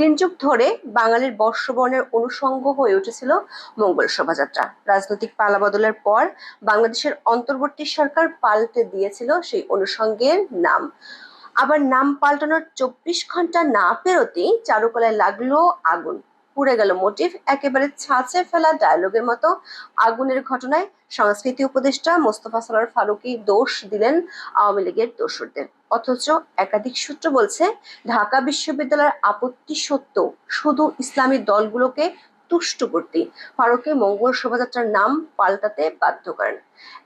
তিন যুগ ধরে বাঙালির বর্ষবর্ণের অনুষঙ্গ হয়ে উঠেছিল মঙ্গল শোভাযাত্রা। রাজনৈতিক পালাবদলের পর বাংলাদেশের অন্তর্বর্তী সরকার পাল্টে দিয়েছিল সেই অনুষঙ্গের নাম। আবার নাম পাল্টানোর চব্বিশ ঘণ্টা না পেরোতেই চারুকলায় লাগল আগুন। পুড়ে গেল মোটিভ একেবারে ছাঁচে ফেলা ডায়লগের মতো আগুনের ঘটনায় সংস্কৃতি উপদেষ্টা মোস্তফা সালার ফারুকী দোষ দিলেন আওয়ামী লীগের দোসরদের। অথচ একাধিক সূত্র বলছে ঢাকা বিশ্ববিদ্যালয়ের আপত্তি সত্ত্বেও শুধু ইসলামী দলগুলোকে তুষ্ট করতে ফারুকে মঙ্গল শোভাযাত্রার নাম পাল্টাতে বাধ্য করেন।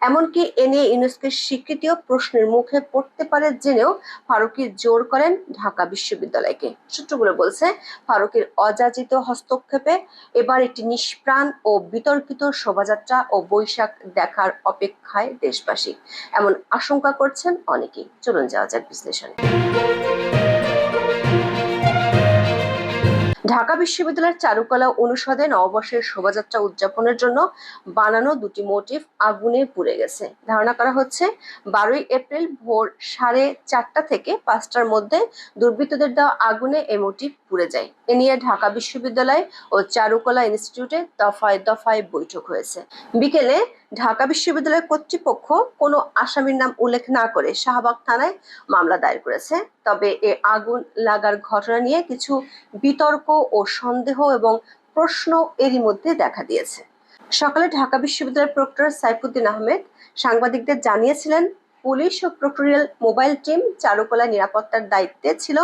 এমনকি এ নিয়ে ইউনেস্কোর স্বীকৃতিও প্রশ্নের মুখে পড়তে পারে জেনেও ফারুকি জোর করেন ঢাকা বিশ্ববিদ্যালয়কে। সূত্রগুলো বলছে, ফারুকের অযাচিত হস্তক্ষেপে এবার একটি নিষ্প্রাণ ও বিতর্কিত শোভাযাত্রা ও বৈশাখ দেখার অপেক্ষায় দেশবাসী। এমন আশঙ্কা করছেন অনেকেই। চলুন যাওয়া যাক বিশ্লেষণ। ঢাকা বিশ্ববিদ্যালয়ের চারুকলা অনুষদে নববর্ষের শোভাযাত্রা উদযাপনের জন্য বানানো দুটি মোটিভ আগুনে পুড়ে গেছে। ধারণা করা হচ্ছে, বারোই এপ্রিল ভোর সাড়ে চারটা থেকে পাঁচটার মধ্যে দুর্বৃত্তদের দেওয়া আগুনে এই মোটিভ পুড়ে যায়। এ নিয়ে ঢাকা বিশ্ববিদ্যালয় ও চারুকলা ইনস্টিটিউটে দফায় দফায় বৈঠক হয়েছে। বিকেলে ঢাকা বিশ্ববিদ্যালয় কর্তৃপক্ষ কোনো আসামির নাম উল্লেখ না করে শাহবাগ থানায় মামলা দায়ের করেছে। তবে এ আগুন লাগার ঘটনা নিয়ে কিছু বিতর্ক ও সন্দেহ এবং প্রশ্ন এরই মধ্যে দেখা দিয়েছে। সকালে ঢাকা বিশ্ববিদ্যালয়ের প্রক্টর সাইফুদ্দিন আহমেদ সাংবাদিকদের জানিয়েছিলেন পুলিশ ও প্রক্টোরিয়াল মোবাইল টিম চারুকলা নিরাপত্তার দায়িত্বে ছিল।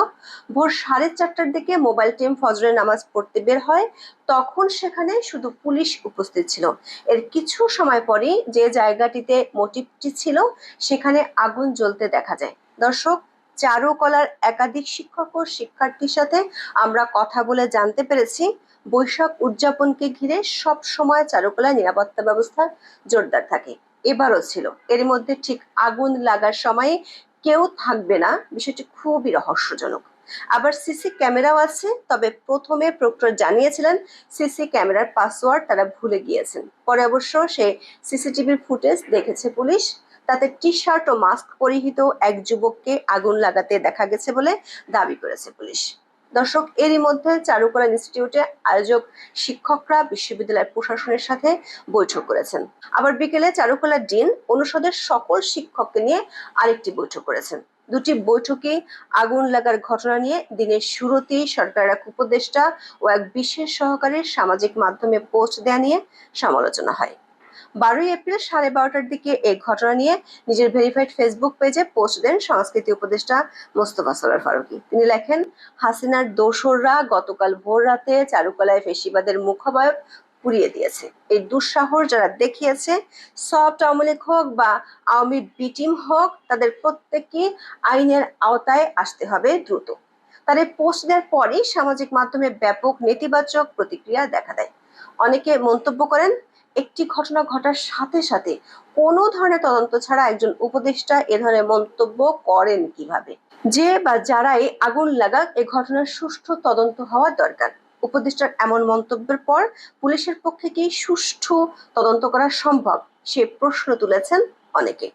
ভোর সাড়ে চারটার দিকে মোবাইল টিম ফজরের নামাজ পড়তে বের হয়। তখন সেখানে শুধু পুলিশ উপস্থিত ছিল। এর কিছু সময় পরেই যে জায়গাটিতে মোটিভটি ছিল, সেখানে আগুন জ্বলতে দেখা যায়। দর্শক, চারুকলার একাধিক শিক্ষক ও শিক্ষার্থীর সাথে আমরা কথা বলে জানতে পেরেছি, বৈশাখ উদযাপনকে ঘিরে সব সময় চারুকলার নিরাপত্তা ব্যবস্থা জোরদার থাকে। এবারও ছিল। এর মধ্যে ঠিক আগুন লাগার সময় কেউ থাকবে না। বিষয়টি খুবই রহস্যজনক। আবার সিসি ক্যামেরাও আছে, তবে প্রথমে প্রক্টর জানিয়েছিলেন সিসি ক্যামেরার পাসওয়ার্ড তারা ভুলে গিয়েছেন। পরে অবশ্য সে সিসিটিভির ফুটেজ দেখেছে পুলিশ। তাতে টি শার্ট ও মাস্ক পরিহিত এক যুবককে আগুন লাগাতে দেখা গেছে বলে দাবি করেছে পুলিশ। দর্শক, এরই মধ্যে চারুকলা ইনস্টিটিউটে আয়োজক শিক্ষকরা বিশ্ববিদ্যালয়ের প্রশাসনের সাথে বৈঠক করেছেন। আবার বিকেলে চারুকলা ডিন অনুষদের সকল শিক্ষককে নিয়ে আরেকটি বৈঠক করেছেন। দুটি বৈঠকে আগুন লাগার ঘটনা নিয়ে দিনের শুরুতেই সরকারের এক উপদেষ্টা ও এক বিশেষ সহকারীর সামাজিক মাধ্যমে পোস্ট দেয়া নিয়ে সমালোচনা হয়। বারোই এপ্রিল সাড়ে বারোটার দিকে এই ঘটনা নিয়ে নিজের ভেরিফাইড ফেসবুক পেজে পোস্ট দেন সংস্কৃতি উপদেষ্টা মোস্তফা সরার ফারুকি। তিনি লেখেন, হাসিনার দোসররা গতকাল ভোর রাতে চারুকলায় ফেসিবাদের মুখাবয়ব পুড়িয়ে দিয়েছে। এই দুঃসাহস যারা দেখিয়েছে সফট আওয়ামী হোক বা আওয়ামী বিটিম হোক, তাদের প্রত্যেককে আইনের আওতায় আসতে হবে দ্রুত। এই পোস্ট দেওয়ার পরই সামাজিক মাধ্যমে ব্যাপক নেতিবাচক প্রতিক্রিয়া দেখা দেয়। অনেকে মন্তব্য করেন একটি ঘটনা ঘটার সাথে সাথে কোনো ধরনের তদন্ত ছাড়া একজন উপদেষ্টা এ ধরনের মন্তব্য করেন কীভাবে? যে বা যারাই আগুন লাগাক, এ ঘটনার সুষ্ঠু তদন্ত হওয়া দরকার। উপদেষ্টার এমন মন্তব্যের পর পুলিশের পক্ষে কি সুষ্ঠু তদন্ত করা সম্ভব? সে প্রশ্ন তুলেছেন অনেকে।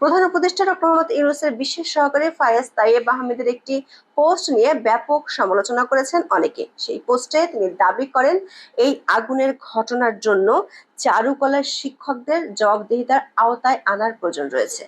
প্রধান উপদেষ্টা ডক্টর মোহাম্মদ ইউনুসের বিশেষ সহকারী ফায়াজ তাইয়েব আহমেদের একটি পোস্ট নিয়ে ব্যাপক সমালোচনা করেছেন অনেকে। সেই পোস্টে তিনি দাবি করেন, এই আগুনের ঘটনার জন্য চারুকলার শিক্ষকদের জবাবদিহিতার আওতায় আনার প্রয়োজন রয়েছে।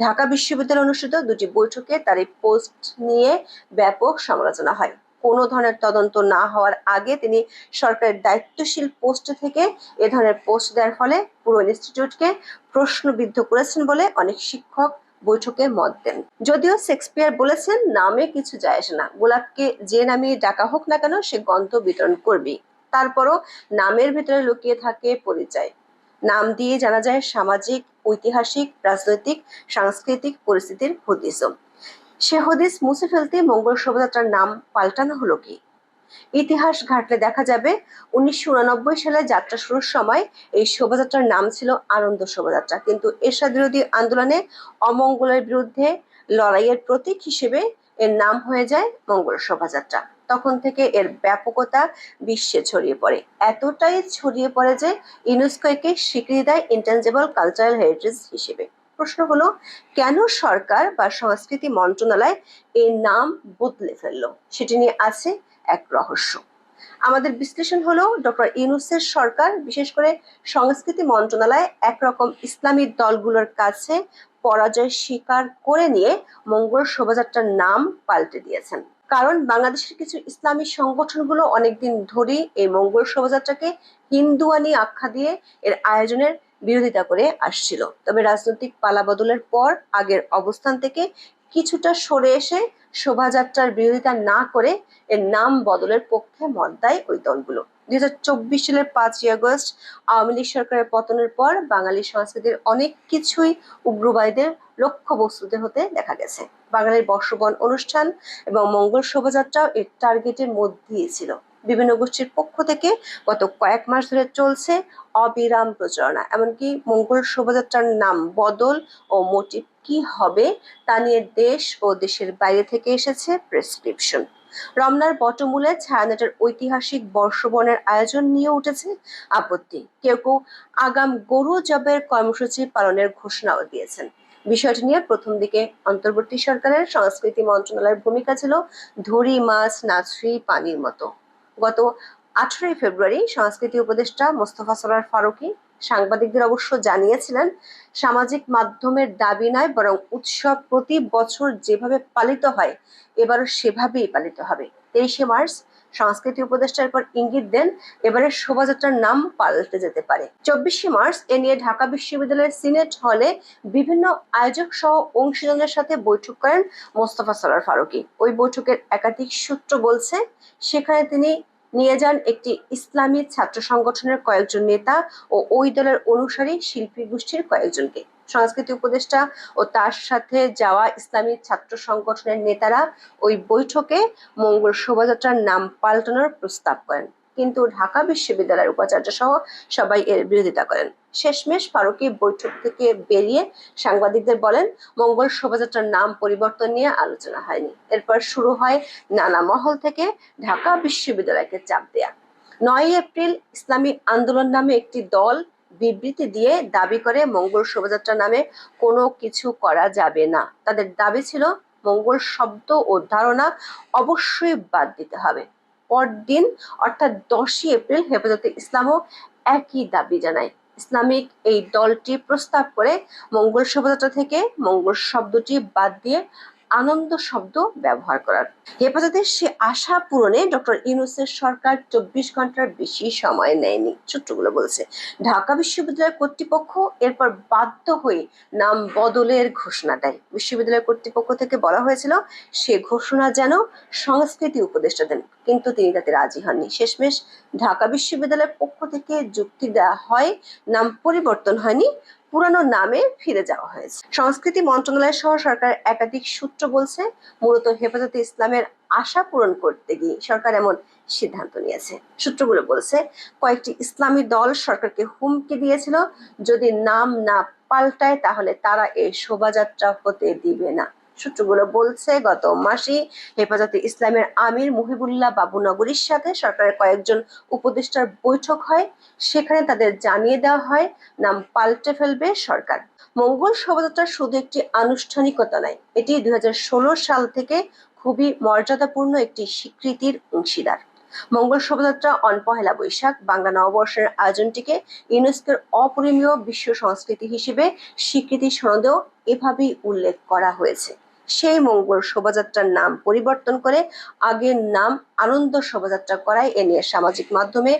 ঢাকা বিশ্ববিদ্যালয় অনুষ্ঠিত দুটি বৈঠকে তার এই পোস্ট নিয়ে ব্যাপক সমালোচনা হয়। কোনো ধরনের তদন্ত না হওয়ার আগে তিনি সরকারের দায়িত্বশীল পোস্ট থেকে এ ধরনের পোস্ট দেওয়ার ফলে পুরো ইনস্টিটিউটকে প্রশ্নবিদ্ধ করেছেন বলে অনেক শিক্ষক বৈঠকে মত দেন। যদিও শেক্সপিয়ার বলেছেন, নামে কিছু যায় আসে না। গোলাপকে যে নামে ডাকা হোক না কেন, সে গন্ধ বিতরণ করবে তারপরও নামের ভিতরে লুকিয়ে থাকে পরিচয়। নাম দিয়ে জানা যায় সামাজিক, ঐতিহাসিক, রাজনৈতিক, সাংস্কৃতিক পরিস্থিতির হদিসও। সে হদিস মুছে ফেলতে মঙ্গল শোভাযাত্রার নাম পাল্টানো হলো কি? ইতিহাস ঘাটলে দেখা যাবে, উনিশশো সালে যাত্রা শুরুর সময় এই শোভাযাত্রার নাম ছিল আনন্দ শোভাযাত্রা। কিন্তু এরশাদ বিরোধী আন্দোলনে অমঙ্গলের বিরুদ্ধে লড়াইয়ের প্রতীক হিসেবে এর নাম হয়ে যায় মঙ্গল শোভাযাত্রা। তখন থেকে এর ব্যাপকতা বিশ্বে ছড়িয়ে পড়ে। এতটাই ছড়িয়ে পড়ে যে ইউনেস্কো একে স্বীকৃতি দেয় ইন্টেনজেবল কালচারাল হেরিটেজ হিসেবে। প্রশ্ন হলো, কেন সরকার বা সংস্কৃতি মন্ত্রণালয় এর নাম বদলে ফেলল? সেটি নিয়ে আছে এক রহস্য। আমাদের বিশ্লেষণ হলো, ডক্টর ইউনুসের সরকার, বিশেষ করে সংস্কৃতি মন্ত্রণালয়, একরকম ইসলামী দলগুলোর কাছে পরাজয় স্বীকার করে নিয়ে মঙ্গল শোভাযাত্রার নাম পাল্টে দিয়েছেন। কারণ বাংলাদেশের কিছু ইসলামী সংগঠনগুলো অনেকদিন ধরেই এই মঙ্গল শোভাযাত্রাকে হিন্দুয়ানি আখ্যা দিয়ে এর আয়োজনের বিরোধিতা করে আসছিল। তবে রাজনৈতিক পালাবদলের পর আগের অবস্থান থেকে কিছুটা সরে এসে শোভাযাত্রার বিরোধিতা না করে এর নাম বদলের পক্ষে মত দেয় ওই দলগুলো। দুই হাজার চব্বিশ সালের পাঁচই আগস্ট আওয়ামী লীগ সরকারের পতনের পর বাঙালি সংস্কৃতির অনেক কিছুই উগ্রবাদীদের লক্ষ্যবস্তুতে হতে দেখা গেছে। বাঙালির বর্ষবরণ অনুষ্ঠান এবং মঙ্গল শোভাযাত্রাও এর টার্গেটের মধ্যেই ছিল। বিভিন্ন গোষ্ঠীর পক্ষ থেকে গত কয়েক মাস ধরে চলছে অবিরাম প্রচারণা। এমনকি মঙ্গল শোভাযাত্রার নাম বদল ও মোটিভ কি হবে তা নিয়ে দেশ ও দেশের বাইরে থেকে এসেছে প্রেসক্রিপশন রমনার বটমূলে ছায়ানটের ঐতিহাসিক বর্ষবরণের আয়োজন নিয়ে উঠেছে আপত্তি। কেউ কেউ আগাম গরু জবের কর্মসূচি পালনের ঘোষণাও দিয়েছেন। বিষয়টি নিয়ে প্রথম দিকে অন্তর্বর্তী সরকারের সংস্কৃতি মন্ত্রণালয়ের ভূমিকা ছিল ধরি মাছ নাচরি পানির মতো। গত আঠারোই ফেব্রুয়ারি সংস্কৃতি উপদেষ্টা মোস্তফা সরার ফারুকি সাংবাদিকদের অবশ্য জানিয়েছিলেন, সামাজিক মাধ্যমের দাবি নয়, বরং উৎসব প্রতি বছর যেভাবে পালিত হয়, এবারও সেভাবেই পালিত হবে। তেইশে মার্চ, সংস্কৃতি উপদেষ্টার পর ইঙ্গিত দেন এবারের শোভাযাত্রার নাম পাল্টে যেতে পারে। চব্বিশে মার্চ, এ নিয়ে ঢাকা বিশ্ববিদ্যালয়ের সিনেট হলে বিভিন্ন আয়োজক সহ অংশীদারদের সাথে বৈঠক করেন মোস্তফা সরার ফারুকি। ওই বৈঠকের একাধিক সূত্র বলছে, সেখানে তিনি নিয়ে যান একটি ইসলামী ছাত্র সংগঠনের কয়েকজন নেতা ও ওই দলের অনুসারী শিল্পী গোষ্ঠীর কয়েকজনকে। সংস্কৃতি উপদেষ্টা ও তার সাথে যাওয়া ইসলামী ছাত্র সংগঠনের নেতারা ওই বৈঠকে মঙ্গল শোভাযাত্রার নাম পাল্টানোর প্রস্তাব করেন। কিন্তু ঢাকা বিশ্ববিদ্যালয়ের উপাচার্য সহ সবাই এর বিরোধিতা করেন। শেষমেশ ফারুকি বৈঠক থেকে বেরিয়ে সাংবাদিকদের বলেন, মঙ্গল শোভাযাত্রার নাম পরিবর্তন নিয়ে আলোচনা হয়নি। এরপর শুরু হয় নানা মহল থেকে ঢাকা বিশ্ববিদ্যালয়কে চাপ দেয়া। নয় এপ্রিল ইসলামী আন্দোলন নামে একটি দল বিবৃতি দিয়ে দাবি করে, মঙ্গল শোভাযাত্রা নামে কোনো কিছু করা যাবে না। তাদের দাবি ছিল, মঙ্গল শব্দ ও ধারণা অবশ্যই বাদ দিতে হবে। পরদিন, অর্থাৎ দশই এপ্রিল, হেফাজতে ইসলামও একই দাবি জানায়। ইসলামিক এই দলটি প্রস্তাব করে মঙ্গল শোভাযাত্রা থেকে মঙ্গল শব্দটি বাদ দিয়ে আনন্দ শব্দ ব্যবহার করার। হেফাজতের সে আশা পূরণে ডক্টর ইউনুসের সরকার চব্বিশ ঘণ্টার বেশি সময় নেয়নি, সূত্রগুলো বলছে। ঢাকা বিশ্ববিদ্যালয় কর্তৃপক্ষ এরপর বাধ্য হয়ে নাম বদলের ঘোষণা দেয়। বিশ্ববিদ্যালয় কর্তৃপক্ষ থেকে বলা হয়েছিল, সে ঘোষণা যেন সংস্কৃতি উপদেষ্টা দেন, কিন্তু তিনি তাতে রাজি হননি। শেষমেশ ঢাকা বিশ্ববিদ্যালয়ের পক্ষ থেকে যুক্তি দেওয়া হয়, নাম পরিবর্তন হয়নি পুরানো নামে ফিরে যাওয়া হয়েছে। সংস্কৃতি মন্ত্রণালয় সহ সরকার একাধিক সূত্র বলছে, মূলত হেফাজতে ইসলামের আশা পূরণ করতে গিয়ে সরকার এমন সিদ্ধান্ত নিয়েছে। সূত্রগুলো বলছে, কয়েকটি ইসলামী দল সরকারকে হুমকি দিয়েছিল, যদি নাম না পাল্টায় তাহলে তারা এই শোভাযাত্রা হতে দিবে না। সূত্রগুলো বলছে, গত মাসে হেফাজতে ইসলামের আমির মুহিবুল্লাহ বাবুনগরীর সাথে সরকারের কয়েকজন উপদেষ্টার বৈঠক হয়। সেখানে তাদের জানিয়ে দেওয়া হয়, নাম পাল্টে ফেলবে সরকার। মঙ্গল শোভাযাত্রা শুধু একটি আনুষ্ঠানিকতা নয়, এটি দুই সাল থেকে খুবই মর্যাদাপূর্ণ একটি স্বীকৃতির অংশীদার। মঙ্গল শোভাযাত্রা অন পহেলা বৈশাখ বাংলা নববর্ষের আয়োজনটিকে ইউনেস্কোর অপরিমীয় বিশ্ব সংস্কৃতি হিসেবে স্বীকৃতি সনদেও এভাবেই উল্লেখ করা হয়েছে। সেই মঙ্গল শোভাযাত্রার নাম পরিবর্তন করে আগের নাম আনন্দ শোভাযাত্রা করায় এ নিয়ে সামাজিক মাধ্যমে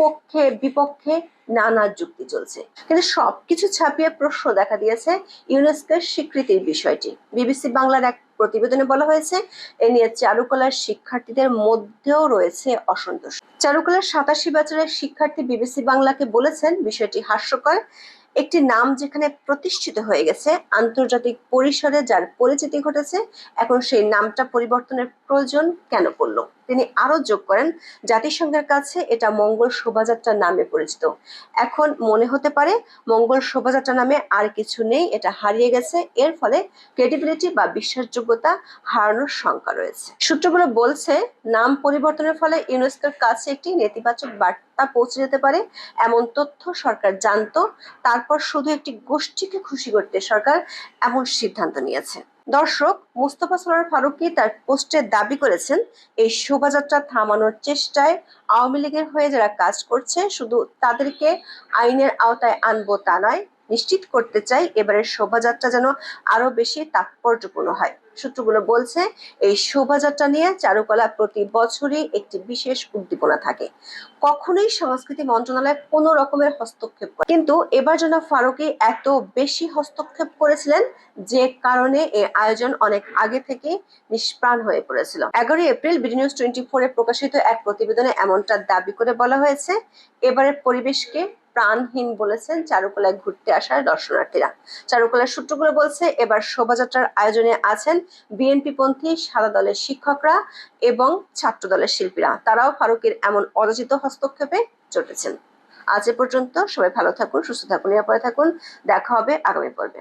পক্ষে বিপক্ষে নানা যুক্তি চলছে। কিন্তু সবকিছু ছাপিয়ে প্রশ্ন দেখা দিয়েছে ইউনেস্কোর স্বীকৃতির বিষয়টি। বিবিসি বাংলার এক প্রতিবেদনে বলা হয়েছে, এ নিয়ে চারুকলার শিক্ষার্থীদের মধ্যেও রয়েছে অসন্তোষ। চারুকলার সাতাশি বছরের শিক্ষার্থী বিবিসি বাংলাকে বলেছেন, বিষয়টি হাস্যকর। একটি নাম যেখানে প্রতিষ্ঠিত হয়ে গেছে, আন্তর্জাতিক পরিসরে যার পরিচিতি ঘটেছে, এখন সেই নামটা পরিবর্তনের প্রয়োজন কেন পড়ল? তিনি আরও যোগ করেন, জাতিসংঘের কাছে এটা মঙ্গল শোভাযাত্রা নামে পরিচিত। এখন মনে হতে পারে মঙ্গল শোভাযাত্রা নামে আর কিছু নেই, এটা হারিয়ে গেছে। এর ফলে ক্রেডিবিলিটি বা বিশ্বাসযোগ্যতা হারানোর শঙ্কা রয়েছে। সূত্রগুলো বলছে, নাম পরিবর্তনের ফলে ইউনেস্কোর কাছে একটি নেতিবাচক বার্তা পৌঁছে যেতে পারে। এমন তথ্য সরকার জানতো, তারপর শুধু একটি গোষ্ঠীকে খুশি করতে সরকার এমন সিদ্ধান্ত নিয়েছে। দর্শক, মুস্তফা সরার ফারুকি তার পোস্টে দাবি করেছেন, এই শোভাযাত্রা থামানোর চেষ্টায় আওয়ামী লীগের হয়ে যারা কাজ করছে, শুধু তাদেরকে আইনের আওতায় আনব তা নয় নিশ্চিত করতে চাই এবারের শোভাযাত্রা যেন আরও বেশি তাৎপর্যপূর্ণ হয়। সূত্রগুলো বলছে, এই শোভাযাত্রা নিয়ে চারুকলা প্রতি বছরই একটি বিশেষ উদ্দীপনা থাকে। কখনোই সংস্কৃতি মন্ত্রণালয় কোনো রকমের হস্তক্ষেপ করে কিন্তু এবার যেন ফারুকি এত বেশি হস্তক্ষেপ করেছিলেন যে কারণে এই আয়োজন অনেক আগে থেকে নিষ্প্রাণ হয়ে পড়েছিল। এগারোই এপ্রিল বিডি নিউজ টোয়েন্টি ফোরে প্রকাশিত এক প্রতিবেদনে এমনটা দাবি করে বলা হয়েছে, এবারের পরিবেশকে প্রাণহীন বলেছেন চারুকলায় ঘুরতে আসার দর্শনার্থীরা। চারুকলার সূত্রগুলো বলছে, এবার শোভাযাত্রার আয়োজনে আছেন বিএনপি পন্থী সাদা দলের শিক্ষকরা এবং ছাত্র দলের শিল্পীরা। তারাও ফারুকের এমন অযাচিত হস্তক্ষেপে চটেছেন। আজ এ পর্যন্ত সবাই ভালো থাকুন, সুস্থ থাকুন, নিরাপদে থাকুন। দেখা হবে আগামী পর্বে।